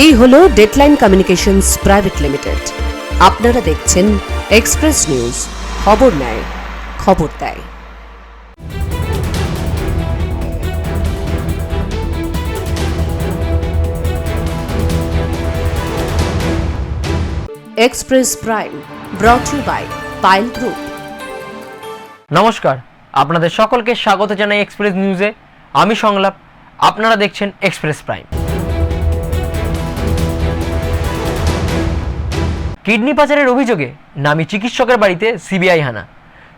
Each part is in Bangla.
এই হলো ডেডলাইন কমিউনিকেশনস প্রাইভেট লিমিটেড আপনারা দেখছেন এক্সপ্রেস নিউজ খবর নেয়, খবর দেয়। Express prime brought you by pile group নমস্কার, আপনাদের সকলকে স্বাগত জানাই এক্সপ্রেস নিউজে আমি সংলাপ, আপনারা দেখছেন এক্সপ্রেস প্রাইম কিডনি পাচারের অভিযোগে নামি চিকিৎসকের বাড়িতে সিবিআই হানা।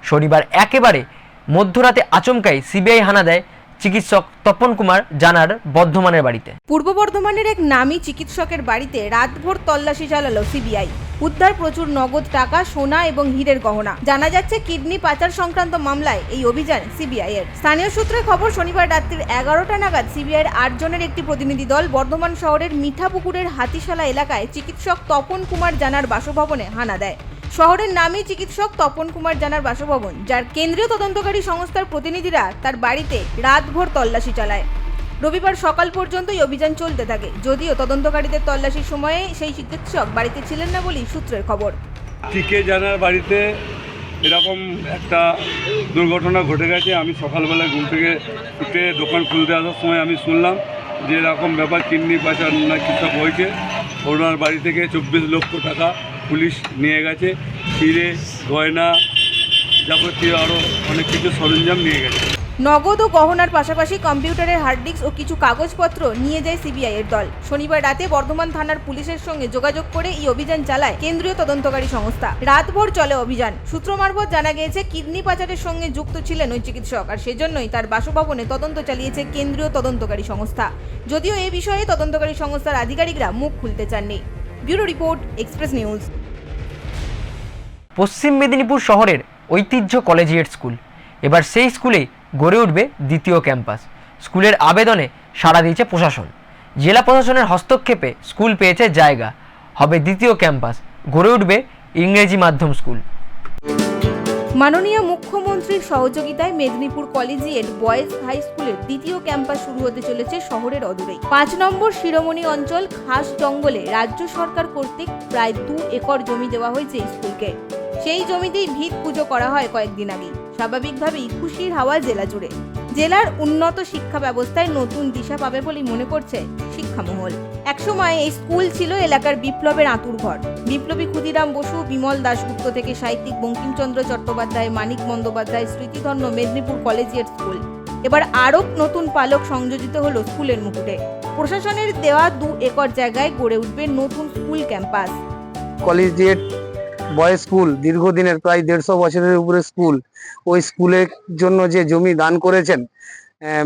শনিবার একেবারে মধ্যরাতে আচমকাই সিবিআই হানা দেয় চিকিৎসক তপন কুমার জানার বর্ধমানের বাড়িতে। পূর্ব বর্ধমানের এক নামী চিকিৎসকের বাড়িতে রাতভর তল্লাশি চালালো সিবিআই। উদ্ধার প্রচুর নগদ টাকা, সোনা এবং হীরের গহনা। জানা যাচ্ছে, কিডনি পাচার সংক্রান্ত মামলায় এই অভিযান সিবিআই এর। স্থানীয় সূত্রে খবর, শনিবার রাত্রির এগারোটা নাগাদ সিবিআইয়ের আট জনের একটি প্রতিনিধি দল বর্ধমান শহরের মিঠাপুকুরের হাতিশালা এলাকায় চিকিৎসক তপন কুমার জানার বাসভবনে হানা দেয়। শহরের নামী চিকিৎসক তপন কুমার জানার বাসভবন, যার কেন্দ্রীয় তদন্তকারী সংস্থার প্রতিনিধিরা তার বাড়িতে রাতভর তল্লাশি চালায়। রবিবার সকাল পর্যন্ত এই অভিযান চলতে থাকে, যদিও তদন্তকারীদের তল্লাশির সময়ে সেই চিকিৎসক বাড়িতে ছিলেন না বলেই সূত্রের খবর। টিকে জানার বাড়িতে এরকম একটা দুর্ঘটনা ঘটে গেছে, আমি সকালবেলা ঘুম থেকে উঠে দোকান খুলতে আসার সময় আমি শুনলাম যে এরকম ব্যাপার, কিডনি পাচার না কৃষক হয়েছে। ওনার বাড়ি থেকে চব্বিশ লক্ষ টাকা পুলিশ নিয়ে গেছে হিরে গয়না যাবতীয় আরও অনেক কিছু সরঞ্জাম নিয়ে গেছে। নগদ ও গহনার পাশাপাশি কম্পিউটারের হার্ড ডিস্ক ও কিছু কাগজপত্র নিয়ে যায় সিবিআই এর দল। শনিবার রাতে বর্ধমান থানার পুলিশের সঙ্গে যোগাযোগ করে এই অভিযান চালায় কেন্দ্রীয় তদন্তকারী সংস্থা। রাতভর চলে অভিযান। সূত্র মারফত জানা গিয়েছে, কিডনি পাচারের সঙ্গে যুক্ত ছিলেন ওই চিকিৎসক আর সেজন্যই তার বাসভবনে তদন্ত চালিয়েছে কেন্দ্রীয় তদন্তকারী সংস্থা। যদিও এ বিষয়ে তদন্তকারী সংস্থার আধিকারিকরা মুখ খুলতে চাননি। Bureau report, express news. Paschim Medinipur শহরের ঐতিহ্য কলেজিয়েট স্কুল। এবার সেই স্কুলে গড়ে উঠবে দ্বিতীয় ক্যাম্পাস। স্কুলের আবেদনে সাড়া দিয়েছে প্রশাসন। জেলা প্রশাসনের হস্তক্ষেপে স্কুল পেয়েছে জায়গা। হবে দ্বিতীয় ক্যাম্পাস। গড়ে উঠবে ইংরেজি মাধ্যম স্কুল। মাননীয় মুখ্যমন্ত্রীর সহযোগিতায় মেদিনীপুর কলেজিয়েট বয়েজ হাই স্কুলের দ্বিতীয় ক্যাম্পাস শুরু হতে চলেছে শহরের অদূরেই। পাঁচ নম্বর শিরোমণি অঞ্চল খাস জঙ্গলে রাজ্য সরকার কর্তৃক প্রায় দু একর জমি দেওয়া হয়েছে স্কুলকে। সেই জমিতেই ভিত পুজো করা হয় কয়েকদিন আগেই। স্বাভাবিকভাবেই খুশির হাওয়া জেলা জুড়ে। জেলার উন্নত শিক্ষা ব্যবস্থায় নতুন দিশা পাবে বলেই মনে করছে শিক্ষামহল একসময় এই স্কুল ছিল এলাকার বিপ্লবের আঁতুর ঘর। বিপ্লবী ক্ষুদিরাম বসু, বিমল দাশগুপ্ত থেকে সাহিত্যিক বঙ্কিমচন্দ্র চট্টোপাধ্যায়, মানিক বন্দ্যোপাধ্যায়, স্মৃতিধন্য মেদিনীপুর কলেজিয়েট স্কুল। এবার আরও নতুন পালক সংযোজিত হলো স্কুলের মুকুটে। প্রশাসনের দেওয়া দু একর জায়গায় গড়ে উঠবে নতুন school campus. Collegiate boys school, দীর্ঘদিনের প্রায় দেড়শো বছরের উপরে স্কুল। ওই স্কুলের জন্য যে জমি দান করেছেন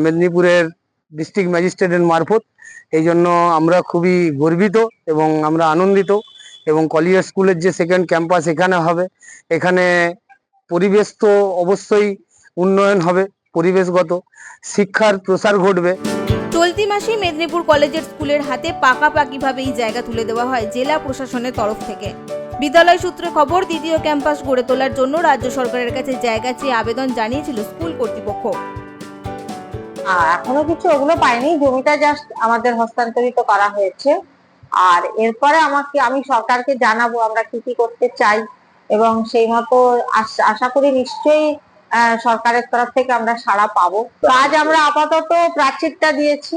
মেদিনীপুরের ডিস্ট্রিক্ট ম্যাজিস্ট্রেটের মারফত। এই জন্য আমরা খুবই গর্বিত এবং আমরা আনন্দিত এবং কলিয়ার স্কুলের যে সেকেন্ড ক্যাম্পাস এখানে হবে, এখানে পরিবেশ তো অবশ্যই উন্নয়ন হবে, পরিবেশগত। শিক্ষার প্রসার ঘটবে। চলতি মাসেই মেদিনীপুর কলেজের স্কুলের হাতে পাকাপাকিভাবে এই জায়গা তুলে দেওয়া হয় জেলা প্রশাসনের তরফ থেকে। বিদ্যালয় সূত্রে খবর, দ্বিতীয় ক্যাম্পাস গড়ে তোলার জন্য রাজ্য সরকারের কাছে জায়গা চেয়ে আবেদন জানিয়েছিল স্কুল কর্তৃপক্ষ। এখনও কিছু ওগুলো পাইনি। জমিটা জাস্ট আমাদের হস্তান্তরিত করা হয়েছে। আর এরপরে আমাকে, আমি সরকারকে জানাব আমরা কি কি করতে চাই। এবং সেই মতো আশা করি নিশ্চয়ই সরকারের তরফ থেকে আমরা সাড়া পাবো। কাজ আমরা আপাতত প্রাচীরটা দিয়েছি।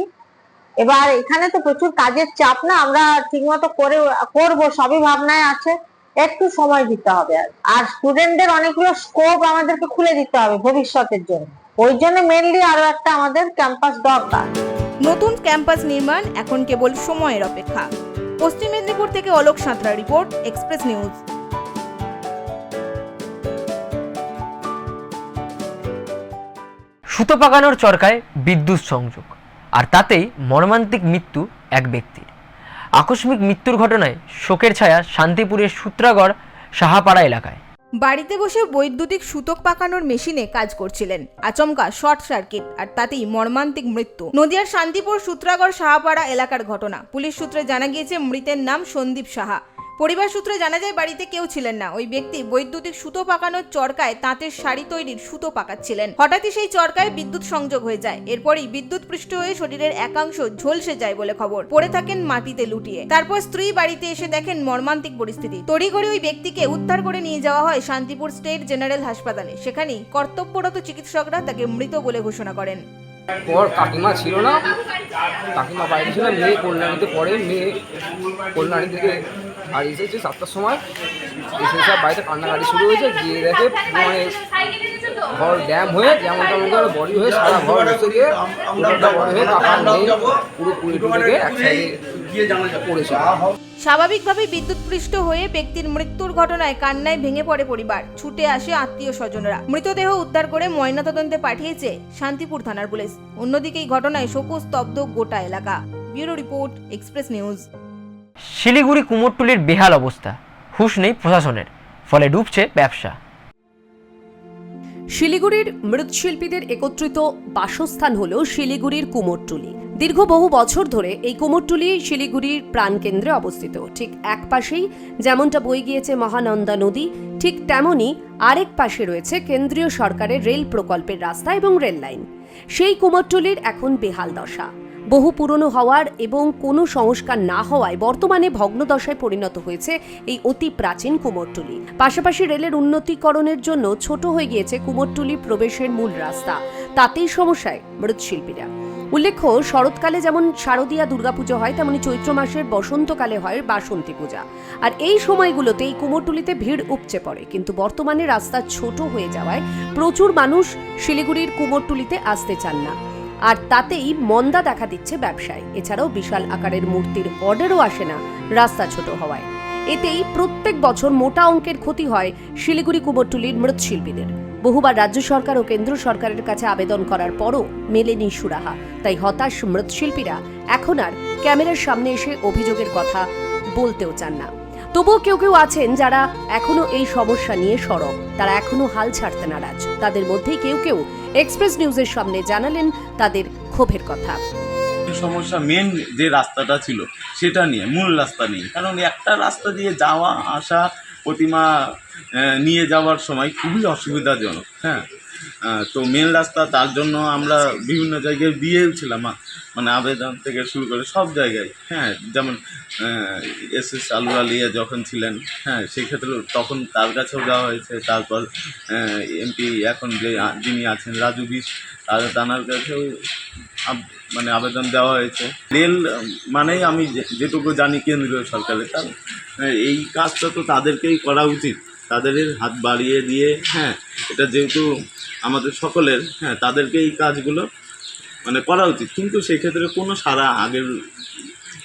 এবার এখানে তো প্রচুর কাজের চাপ না, আমরা ঠিকমতো করে, করব, সবই ভাবনায় আছে। একটু সময় দিতে হবে। আর স্টুডেন্টদের অনেকগুলো স্কোপ আমাদেরকে খুলে দিতে হবে ভবিষ্যতের জন্য। ওই জন্য মেনলি আরও একটা আমাদের ক্যাম্পাস দরকার। নতুন ক্যাম্পাস নির্মাণ এখন কেবল সময়ের অপেক্ষা। পশ্চিম মেদিনীপুর থেকে Alok Santra report express news সুতো পাকানোর চরকায় বিদ্যুৎ সংযোগ আর তাতেই মর্মান্তিক মৃত্যু এক ব্যক্তির আকস্মিক মৃত্যুর ঘটনায় শোকের ছায়া শান্তিপুরের সূত্রাগড় সাহাপাড়া এলাকায়। বাড়িতে বসে বৈদ্যুতিক সুতক পাকানোর মেশিনে কাজ করছিলেন। আচমকা শর্ট সার্কিট আর তাতেই মর্মান্তিক মৃত্যু। নদিয়ার শান্তিপুর সূত্রাগড় সাহাপাড়া এলাকার ঘটনা। পুলিশ সূত্রে জানা গিয়েছে, মৃতের নাম সন্দীপ সাহা। পরিবার সূত্রে জানা যায়, বাড়িতে কেউ ছিলেন না। ওই ব্যক্তি বৈদ্যুতিক সুতো পাকানোর চরকায় তাঁতের শাড়ি তৈরির সুতো পাকাচ্ছিলেন। হঠাৎই সেই চরকায় বিদ্যুৎ সংযোগ হয়ে যায়। এরপরই বিদ্যুৎ পৃষ্ঠ হয়ে শরীরের একাংশ ঝলসে যায় বলে খবর। পড়ে থাকেন মাটিতে লুটিয়ে। তারপর স্ত্রী বাড়িতে এসে দেখেন মর্মান্তিক পরিস্থিতি। তড়িঘড়ি ওই ব্যক্তিকে উদ্ধার করে নিয়ে যাওয়া হয় শান্তিপুর স্টেট জেনারেল হাসপাতালে। সেখানেই কর্তব্যরত চিকিৎসকরা তাকে মৃত বলে ঘোষণা করেন। পর কাকিমা ছিল না, কাকিমা বাইরে ছিল, মেয়ে কল্যাণীতে পরে মেয়ে কল্যাণী থেকে আর এসেছে সাতটার সময়। এসে সব বাড়িতে কান্নাকাটি শুরু হয়েছে, গিয়ে দেখে মানে ঘর ড্যাম হয়ে যেমন তেমন করে বডি হয়ে সারা ঘর বসে গিয়ে বড় হয়ে কাকা মেয়ে পুরো কুড়ি টুরে এক সাইডে পড়েছে স্বাভাবিকভাবেই বিদ্যুৎপৃষ্ট হয়ে ব্যক্তির মৃত্যুর ঘটনায় কান্নায় ভেঙে পড়ে পরিবার। ছুটে আসে আত্মীয় স্বজনরা। মৃতদেহ উদ্ধার করে ময়নাতদন্তে পাঠিয়েছে শান্তিপুর থানার পুলিশ। অন্যদিকে এই ঘটনায় শোকস্তব্ধ গোটা এলাকা। Bureau report express news. Siliguri কুমোরটুলির বেহাল অবস্থা। হুশ নেই প্রশাসনের। ফলে ডুবছে ব্যবসা। শিলিগুড়ির মৃৎশিল্পীদের একত্রিত বাসস্থান হল শিলিগুড়ির কুমোরটুলি। দীর্ঘ বহু বছর ধরে এই কুমোরটুলি শিলিগুড়ির প্রাণকেন্দ্রে অবস্থিত। ঠিক এক পাশেই যেমনটা বয়ে গিয়েছে মহানন্দা নদী, ঠিক তেমনই আরেক পাশে রয়েছে কেন্দ্রীয় সরকারের রেল প্রকল্পের রাস্তা এবং রেল লাইন। সেই কুমোরটুলির এখন বেহাল দশা। বহু পুরনো হওয়ার এবং কোনো সংস্কার না হওয়ায় বর্তমানে ভগ্নদশায় পরিণত হয়েছে এই অতি প্রাচীন কুমোরটুলি। পাশাপাশি রেলের উন্নতিকরণের জন্য ছোট হয়ে গিয়েছে কুমোরটুলি প্রবেশের মূল রাস্তা। তাতেই সমস্যায় মৃৎশিল্পীরা। উল্লেখ্য, শরৎকালে যেমন শারদীয়া দুর্গাপুজো হয়, তেমনি চৈত্র মাসের বসন্তকালে হয় বাসন্তী পূজা। আর এই সময়গুলোতে এই কুমোরটুলিতে ভিড় উপচে পড়ে। কিন্তু বর্তমানে রাস্তা ছোট হয়ে যাওয়ায় প্রচুর মানুষ শিলিগুড়ির কুমোরটুলিতে আসতে চান না। আর তাতেই মন্দা দেখা দিচ্ছে ব্যবসায়। এছাড়াও বিশাল আকারের মূর্তির অর্ডারও আসে না রাস্তা ছোট হওয়ায়। এতেই প্রত্যেক বছর মোটা অঙ্কের ক্ষতি হয় শিলিগুড়ি কুমোরটুলির মৃৎশিল্পীদের। বহুবার রাজ্য সরকার ও কেন্দ্র সরকারের কাছে আবেদন করার পরও মেলেনি সুরাহা। তাই হতাশ মৃৎশিল্পীরা এখন আর ক্যামেরার সামনে এসে অভিযোগের কথা বলতেও চান না। তবুও কেউ কেউ আছেন যারা এখনও এই সমস্যা নিয়ে সরব। তারা এখনও হাল ছাড়তে নারাজ। তাদের মধ্যেই কেউ কেউ এক্সপ্রেস নিউজের সামনে জানালেন তাদের ক্ষোভের কথা। সমস্যা মেন যে রাস্তাটা ছিল, সেটা নিয়ে, মূল রাস্তা নিয়ে। কারণ একটা রাস্তা দিয়ে যাওয়া, আসা, প্রতিমা নিয়ে যাওয়ার সময় খুবই অসুবিধাজনক হ্যাঁ। তো মেন রাস্তা তার জন্য আমরা বিভিন্ন জায়গায় দিয়েওছিলাম মানে আবেদন থেকে শুরু করে সব জায়গায় হ্যাঁ। যেমন এস এস আলু আলিয়া যখন ছিলেন হ্যাঁ সেই ক্ষেত্রে তখন তার কাছেও যাওয়া হয়েছে। তারপর এমপি এখন যে যিনি আছেন, রাজু বিশ তার তানার কাছেও মানে আবেদন দেওয়া হয়েছে। রেল, মানেই আমি যেটুকু জানি কেন্দ্রীয় সরকারের তার এই কাজটা তো তাদেরকেই করা উচিত। তাদের হাত বাড়িয়ে দিয়ে হ্যাঁ এটা যেহেতু আমাদের সকলের হ্যাঁ তাদেরকে এই কাজগুলো মানে করা উচিত। কিন্তু সেক্ষেত্রে কোনো সারা আগের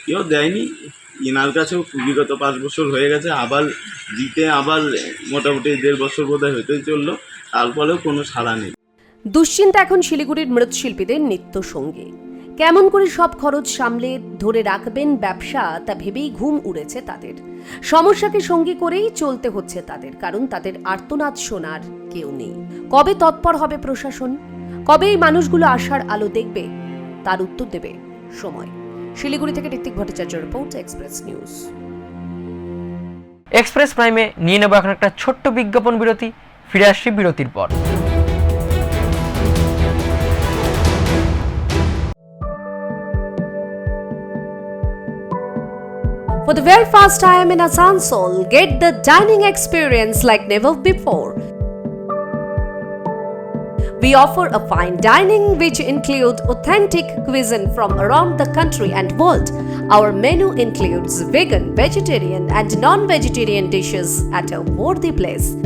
কেউ দেয়নি। ইনার কাছেও বিগত পাঁচ বছর হয়ে গেছে, আবার দিতে আবার মোটামুটি দেড় বছর বোধহয় হতেই চলল তারপরেও কোনো সাড়া নেই। দুশ্চিন্তা এখন শিলিগুড়ির মৃৎশিল্পীদের নিত্য সঙ্গী কেমন করে সব খরচ সামলে ধরে রাখবেন ব্যবসা, তা ভেবেই ঘুম উড়েছে তাদের। সমস্যাকে সঙ্গী করেই চলতে হচ্ছে তাদের, কারণ তাদের আর্তনাদ শোনার কেউ নেই। কবে তৎপর হবে প্রশাসন? কবে এই মানুষগুলো আশার আলো দেখবে? তার উত্তর দেবে সময়। শিলিগুড়ি থেকে Ritwik Bhattacharya report, express news. Express প্রাইমে নিয়ে নেব এখন একটা ছোট্ট বিজ্ঞাপন বিরতি। ফিরে আসছি বিরতির পর। For the very first time in Asansol, get the dining experience like never before. We offer a fine dining which includes authentic cuisine from around the country and world. Our menu includes vegan, vegetarian and non-vegetarian dishes at a worthy place.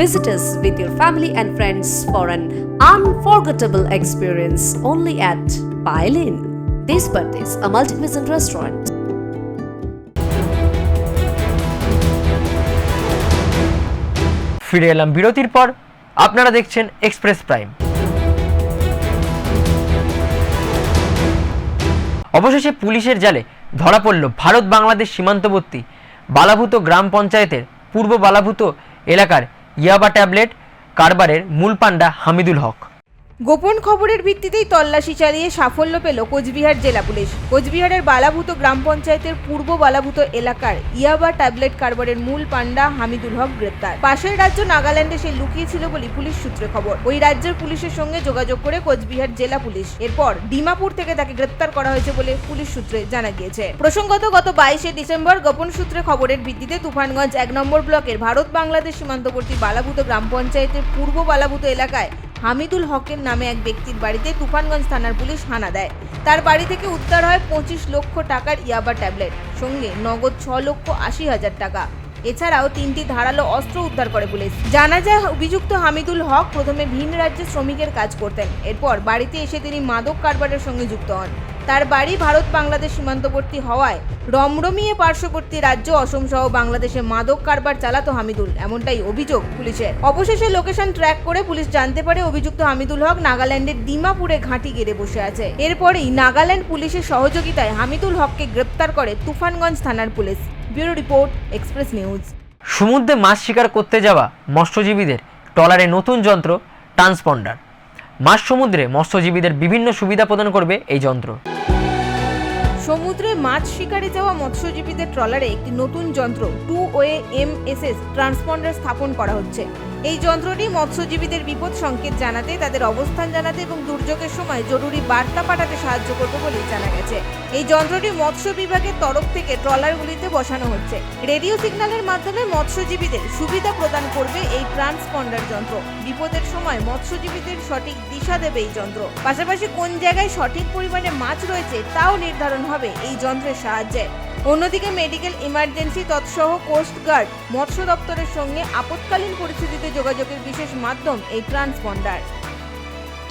Visit us with your family and friends for an unforgettable experience only at Pailin. This birthdays a multi-cuisine restaurant. ফিরে এলাম বিরতির পর। আপনারা দেখছেন এক্সপ্রেস প্রাইম অবশেষে পুলিশের জালে ধরা পড়ল ভারত বাংলাদেশ সীমান্তবর্তী বালাভূত গ্রাম পঞ্চায়েতের পূর্ব বালাভূত এলাকার ইয়াবা ট্যাবলেট কারবারের মূল পাণ্ডা হামিদুল হক। গোপন খবরের ভিত্তিতেই তল্লাশি চালিয়ে সাফল্য পেল কোচবিহার জেলা পুলিশ। কোচবিহারের বালাভূত গ্রাম পঞ্চায়েতের পূর্ব বালাভূত এলাকার ইয়াবা ট্যাবলেট কারবারের মূল পান্ডা হামিদুল হক গ্রেপ্তার। পাশের রাজ্য নাগাল্যান্ডে সে লুকিয়েছিল বলে পুলিশ সূত্রে খবর। ওই রাজ্যের পুলিশের সঙ্গে যোগাযোগ করে কোচবিহার জেলা পুলিশ। এরপর ডিমাপুর থেকে তাকে গ্রেপ্তার করা হয়েছে বলে পুলিশ সূত্রে জানা গিয়েছে। প্রসঙ্গত, গত বাইশে ডিসেম্বর গোপন সূত্রে খবরের ভিত্তিতে তুফানগঞ্জ এক নম্বর ব্লকের ভারত বাংলাদেশ সীমান্তবর্তী বালাভূত গ্রাম পঞ্চায়েতের পূর্ব বালাভূত এলাকায় হামিদুল হকের নামে এক ব্যক্তির বাড়িতে তুফানগঞ্জ থানার পুলিশ হানা দেয়। তার বাড়ি থেকে উদ্ধার হয় পঁচিশ লক্ষ টাকার ইয়াবা ট্যাবলেট, সঙ্গে নগদ ছ লক্ষ আশি হাজার টাকা। এছাড়াও তিনটি ধারালো অস্ত্র উদ্ধার করে পুলিশ। জানা যায়, অভিযুক্ত হামিদুল হক প্রথমে ভিন রাজ্যে শ্রমিকের কাজ করতেন। এরপর বাড়িতে এসে তিনি মাদক কারবারের সঙ্গে যুক্ত হন। তার বাড়ি ভারত বাংলাদেশ সীমান্তবর্তী হওয়ায় রমরমিয়ে পার্শ্ববর্তী রাজ্য অসম সহ বাংলাদেশে মাদক কারবার চালাতো হামিদুল, এমনটাই অভিযোগ পুলিশের। অবশেষে লোকেশন ট্র্যাক করে পুলিশ জানতে পারে অভিযুক্ত হামিদুল হক নাগাল্যান্ডের ডিমাপুরে ঘাঁটি গেড়ে বসে আছে। এরপরেই নাগাল্যান্ড পুলিশের সহযোগিতায় হামিদুল হককে গ্রেপ্তার করে তুফানগঞ্জ থানার police. Bureau report, express news. সমুদ্রে মাছ শিকার করতে যাওয়া মৎস্যজীবীদের ট্রলারে নতুন যন্ত্র, ট্রান্সপন্ডার। মাছ সমুদ্রে মৎস্যজীবীদের বিভিন্ন সুবিধা প্রদান করবে এই যন্ত্র। সমুদ্রে মাছ শিকারে যাওয়া মৎস্যজীবীদের ট্রলারে একটি নতুন যন্ত্র two way MSS S S transponder স্থাপন করা হচ্ছে। এই যন্ত্রটি মৎস্যজীবীদের বিপদ সংকেত জানাতে, তাদের অবস্থান জানাতে এবং দুর্যোগের সময় জরুরি বার্তা পাঠাতে সাহায্য করবে বলে জানা গেছে। এই যন্ত্রটি মৎস্য বিভাগের তরফ থেকে ট্রলারগুলিতে বসানো হচ্ছে। রেডিও সিগন্যালের মাধ্যমে মৎস্যজীবীদের সুবিধা প্রদান করবে এই ট্রান্সপন্ডার যন্ত্র। বিপদের সময় মৎস্যজীবীদের সঠিক দিশা দেবে এই যন্ত্র। পাশাপাশি কোন জায়গায় সঠিক পরিমাণে মাছ রয়েছে, তাও নির্ধারণ হবে এই যন্ত্রের সাহায্যে। অন্যদিকে মেডিকেল ইমার্জেন্সি তৎসহ কোস্ট গার্ড, মৎস্য দপ্তরের সঙ্গে আপৎকালীন পরিস্থিতিতে যোগাযোগের বিশেষ মাধ্যম এই ট্রান্সপন্ডার।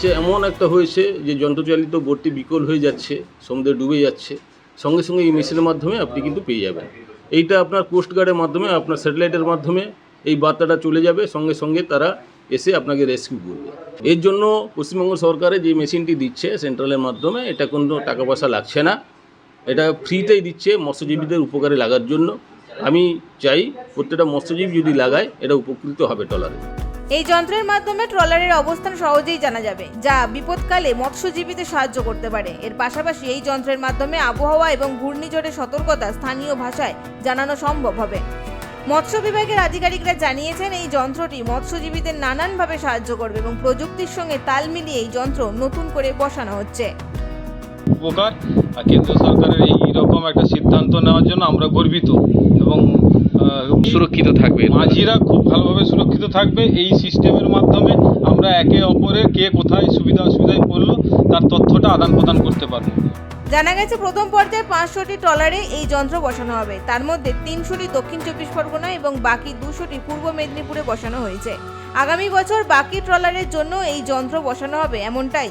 যে এমন একটা হয়েছে যে যন্ত্রচালিত বোটটি বিকল হয়ে যাচ্ছে, সমুদ্রে ডুবে যাচ্ছে, সঙ্গে সঙ্গে এই মেশিনের মাধ্যমে আপনি কিন্তু পেয়ে যাবেন। এইটা আপনার কোস্ট গার্ডের মাধ্যমে, আপনার স্যাটেলাইটের মাধ্যমে এই বার্তাটা চলে যাবে, সঙ্গে সঙ্গে তারা এসে আপনাকে রেস্কিউ করবে। এর জন্য পশ্চিমবঙ্গ সরকারে যে মেশিনটি দিচ্ছে সেন্ট্রালের মাধ্যমে, এটা কোনো টাকা পয়সা লাগছে না। এটা ফ্রিতেই দিচ্ছে মৎস্যজীবীদের উপকারে লাগার জন্য। আমি চাই প্রত্যেকটা মৎস্যজীবী যদি লাগায়, এটা উপকৃত হবে টলারে এই যন্ত্রের মাধ্যমে ট্রলারের অবস্থান সহজেই জানা যাবে, যা বিপদকালে মৎস্যজীবীদের সাহায্য করতে পারে। এর পাশাপাশি এই যন্ত্রের মাধ্যমে আবহাওয়া এবং ঘূর্ণিঝড়ের সতর্কতা স্থানীয় ভাষায় জানানো সম্ভব হবে। মৎস্য বিভাগের আধিকারিকরা জানিয়েছেন, এই যন্ত্রটি মৎস্যজীবীদের নানানভাবে সাহায্য করবে এবং প্রযুক্তির সঙ্গে তাল মিলিয়ে এই যন্ত্র নতুন করে বসানো হচ্ছে। উপকার। আর কেন্দ্র সরকারের এই রকম একটা সিদ্ধান্ত নেওয়ার জন্য আমরা গর্বিত। এবং সুরক্ষিত থাকবে মাঝিরা খুব ভালোভাবে সুরক্ষিত থাকবে। এই সিস্টেমের মাধ্যমে আমরা একে অপরের কে কোথায় সুবিধা অসুবিধায় পড়ল তার তথ্যটা আদান প্রদান করতে পারব। জানা গেছে প্রথম পর্যায়ে পাঁচশোটি ট্রলারে এই যন্ত্র বসানো হবে। তার মধ্যে তিনশোটি দক্ষিণ চব্বিশ পরগনা এবং বাকি দুশোটি পূর্ব মেদিনীপুরে বসানো হয়েছে। আগামী বছর বাকি ট্রলারের জন্য এই যন্ত্র বসানো হবে এমনটাই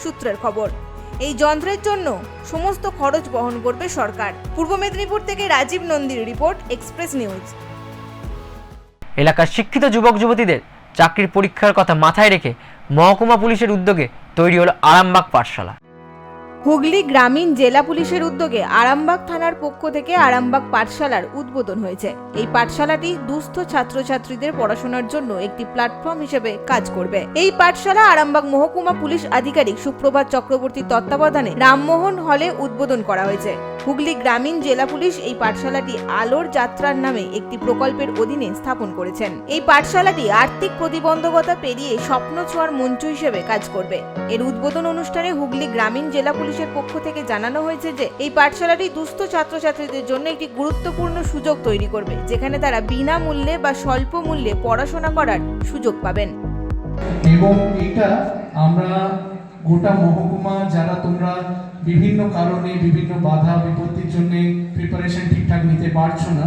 সূত্রের খবর। এই যন্ত্রের জন্য সমস্ত খরচ বহন করবে সরকার। পূর্ব মেদিনীপুর থেকে রাজীব নন্দীর রিপোর্ট এক্সপ্রেস নিউজ এলাকার শিক্ষিত যুবক যুবতীদের চাকরির পরীক্ষার কথা মাথায় রেখে মহকুমা পুলিশের উদ্যোগে তৈরি হলো আরামবাগ পাঠশালা। হুগলি গ্রামীণ জেলা পুলিশের উদ্যোগে আরামবাগ থানার পক্ষ থেকে আরামবাগ পাঠশালার উদ্বোধন হয়েছে। এই পাঠশালাটি দুস্থ ছাত্রছাত্রীদের পড়াশোনার জন্য একটি প্ল্যাটফর্ম হিসেবে কাজ করবে। এই পাঠশালা আরামবাগ মহকুমা পুলিশ আধিকারিক সুপ্রভাত চক্রবর্তীর তত্ত্বাবধানে রামমোহন হলে উদ্বোধন করা হয়েছে। হুগলি গ্রামীণ জেলা পুলিশ এই পাঠশালাটি আলোর যাত্রার নামে একটি প্রকল্পের অধীনে স্থাপন করেছেন। এই পাঠশালাটি আর্থিক প্রতিবন্ধকতা পেরিয়ে স্বপ্ন ছোঁয়ার মঞ্চ হিসেবে কাজ করবে। এর উদ্বোধন অনুষ্ঠানে হুগলি গ্রামীণ জেলা পুলিশের পক্ষ থেকে জানানো হয়েছে যে এই পাঠশালাটি দুস্থ ছাত্রছাত্রীদের জন্য একটি গুরুত্বপূর্ণ সুযোগ তৈরি করবে, যেখানে তারা বিনামূল্যে বা স্বল্প মূল্যে পড়াশোনা করার সুযোগ পাবেন। এবং এটা আমরা গোটা মহকুমা, যারা তোমরা বিভিন্ন কারণে, বিভিন্ন বাধা বিপত্তির জন্য প্রিপারেশন ঠিকঠাক নিতে পারছ না,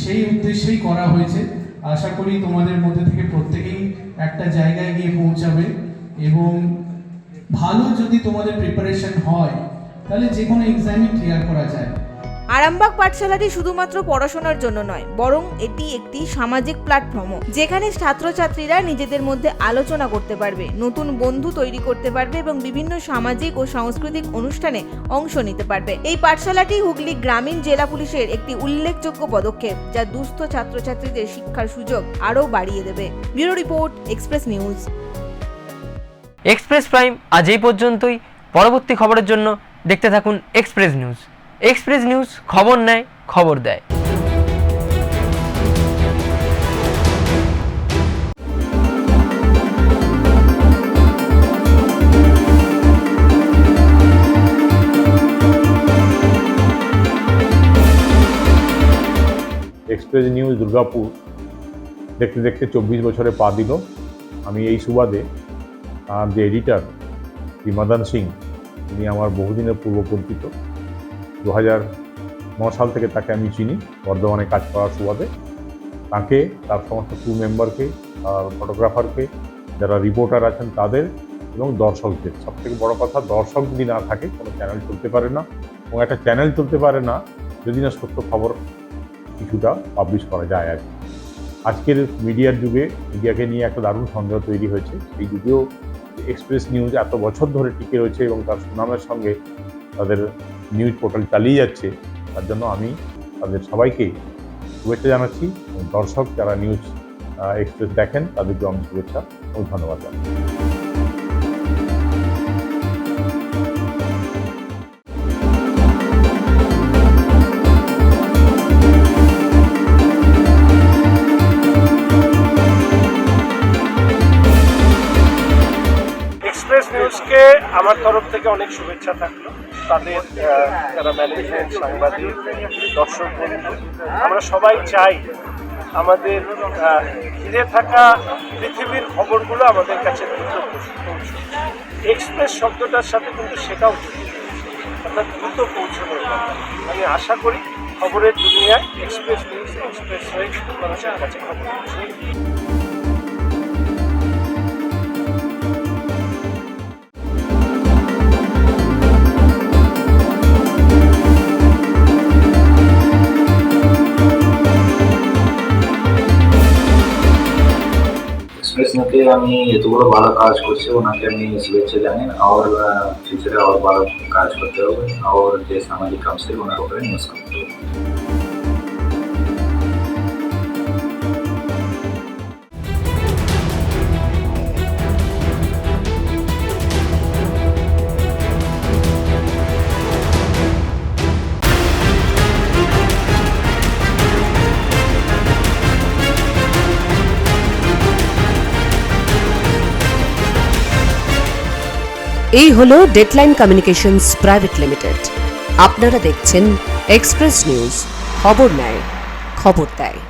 সেই উদ্দেশ্যেই করা হয়েছে। আশা করি তোমাদের মধ্যে থেকে প্রত্যেকেই একটা জায়গায় গিয়ে পৌঁছাবে এবং ভালো যদি তোমাদের প্রিপারেশন হয়, তাহলে যে কোনো এক্সামই ক্লিয়ার করা যায়। আরামবাগ পাঠশালাটি শুধুমাত্র পড়াশোনার জন্য নয়, বরং এটি একটি সামাজিক প্ল্যাটফর্মও যেখানে ছাত্রছাত্রীরা নিজেদের মধ্যে আলোচনা করতে পারবে, নতুন বন্ধু তৈরি করতে পারবে এবং বিভিন্ন সামাজিক ও সাংস্কৃতিক অনুষ্ঠানে অংশ নিতে পারবে। এই পাঠশালাটি হুগলি গ্রামীণ জেলা পুলিশের একটি উল্লেখযোগ্য পদক্ষেপ, যা দুস্থ ছাত্রছাত্রীদের শিক্ষার সুযোগ আরও বাড়িয়ে দেবে। Bureau report express news express prime আজ এই পর্যন্তই। পরবর্তী খবরের জন্য দেখতে থাকুন এক্সপ্রেস নিউজ এক্সপ্রেস নিউজ খবর নেয়, খবর দেয়। Express news Durgapur. দেখতে দেখতে চব্বিশ বছরে পা দিল। আমি এই সুবাদে আর যে এডিটার বিমাদান সিং, তিনি আমার বহুদিনের পূর্ব পরিচিত দু হাজার ন সাল থেকে তাকে আমি চিনি, বর্ধমানে কাজ করার সুবাদে। তাকে, তার সমস্ত ক্রু মেম্বারকে আর ফটোগ্রাফারকে যারা রিপোর্টার আছেন তাদের এবং দর্শকদের। সবথেকে বড় কথা, দর্শক যদি না থাকে, কোনো চ্যানেল চলতে পারে না। এবং একটা চ্যানেল চলতে পারে না, যদি না সত্য খবর কিছুটা পাবলিশ করা যায় আর। আজকের মিডিয়ার যুগে মিডিয়াকে নিয়ে একটা দারুণ সন্দেহ তৈরি হয়েছে। এই যুগেও এক্সপ্রেস নিউজ এত বছর ধরে টিকে রয়েছে এবং তার সুনামের সঙ্গে তাদের নিউজ পোর্টাল চালিয়ে যাচ্ছে, তার জন্য আমি তাদের সবাইকে শুভেচ্ছা জানাচ্ছি দর্শক যারা নিউজ এক্সপ্রেস দেখেন, তাদেরকেও আমি শুভেচ্ছা এবং ধন্যবাদ জানাই আমার তরফ থেকে অনেক শুভেচ্ছা থাকল। তাদের যারা ম্যানেজমেন্ট, সাংবাদিক, দর্শক বন্ধু, আমরা সবাই চাই আমাদের ঘিরে থাকা পৃথিবীর খবরগুলো আমাদের কাছে দ্রুত পৌঁছুক। এক্সপ্রেস শব্দটার সাথে কিন্তু সেটাও অর্থাৎ দ্রুত পৌঁছানোর আমি আশা করি খবরের দুনিয়ায় এক্সপ্রেস নিউজ এক্সপ্রেস হয়ে মানুষের কাছে খবর পৌঁছবে। এক্সপ্রেসনেতে আমি এতগুলো ভালো কাজ করছি, ওনাকে আমি শুভেচ্ছা জানি আর ফিউচারে আরও ভালো কাজ করতে হবে। আর, যে সামাজিক কাজ ওনার উপরে নিউজ করতে হবে। এই হলো ডেডলাইন কমিউনিকেশনস প্রাইভেট লিমিটেড আপনারা দেখছেন এক্সপ্রেস নিউজ খবর নেয় খবর দেয়।